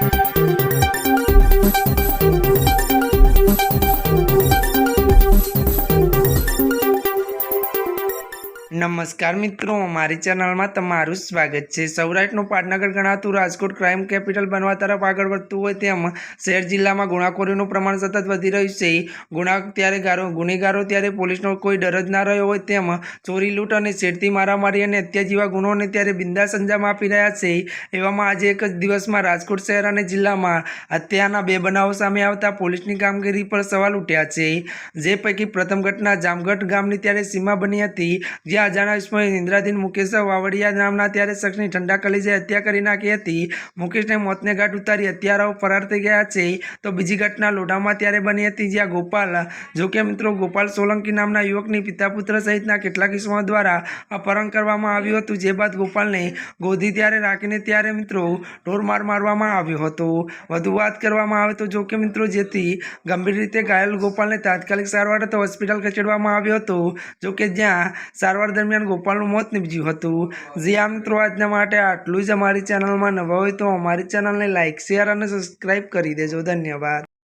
Thank you. નમસ્કાર મિત્રો, મારી ચેનલમાં તમારું સ્વાગત છે. સૌરાષ્ટ્રનું પાટનગર ગણાતું રાજકોટ ક્રાઇમ કેપિટલ બનવા તરફ આગળ વધતું હોય તેમ શહેર જિલ્લામાં ગુનાખોરીનું પ્રમાણ સતત વધી રહ્યું છે. ગુના ત્યારે ગારો, ગુનેગારો ત્યારે પોલીસનો કોઈ ડર જ ના રહ્યો હોય તેમ ચોરી, લૂંટ અને છેડતી મારામારી અને હત્યા જેવા ગુનોને ત્યારે બિંદાસ અંજામ આપી રહ્યા છે. એવામાં આજે એક જ દિવસમાં રાજકોટ શહેર અને જિલ્લામાં હત્યાના બે બનાવો સામે આવતા પોલીસની કામગીરી પર સવાલ ઉઠ્યા છે. જે પૈકી પ્રથમ ઘટના જામગઢ ગામની ત્યારે સીમા બની હતી. જ્યાં અજાણા ઇસ્માઇલ નિંદ્રાધીન મુકેશ વાવડિયા નામના ત્યારે શખ્સની ઠંડા કલીજે હત્યા કરી નાખી હતી. મુકેશને મોતને ઘાટ ઉતારી હત્યારાઓ ફરાર થઈ ગયા છે. તો બીજી ઘટના લોઢામાં ત્યારે બની હતી, જ્યાં ગોપાલ, જોકે મિત્રો ગોપાલ સોલંકી નામના યુવકની પિતા પુત્ર સહિતના કેટલાક ઇસમો દ્વારા અપહરણ કરવામાં આવ્યું હતું. જે બાદ ગોપાલને ગોધી ત્યારે રાખીને ત્યારે મિત્રો ઢોરમાર મારવામાં આવ્યો હતો. વધુ વાત કરવામાં આવે તો જોકે મિત્રો જેથી ગંભીર રીતે ઘાયલ ગોપાલને તાત્કાલિક સારવાર હોસ્પિટલ ખસેડવામાં આવ્યો હતો. જોકે જ્યાં જ્યાં સારવાર દરમિયાન ગોપાલનું મોત નીપજ્યું હતું. જે આ મિત્રો આજના માટે આટલું જ અમારી ચેનલમાં નવા હોય તો અમારી ચેનલને લાઇક શેર અને સબસ્ક્રાઈબ કરી દેજો. ધન્યવાદ.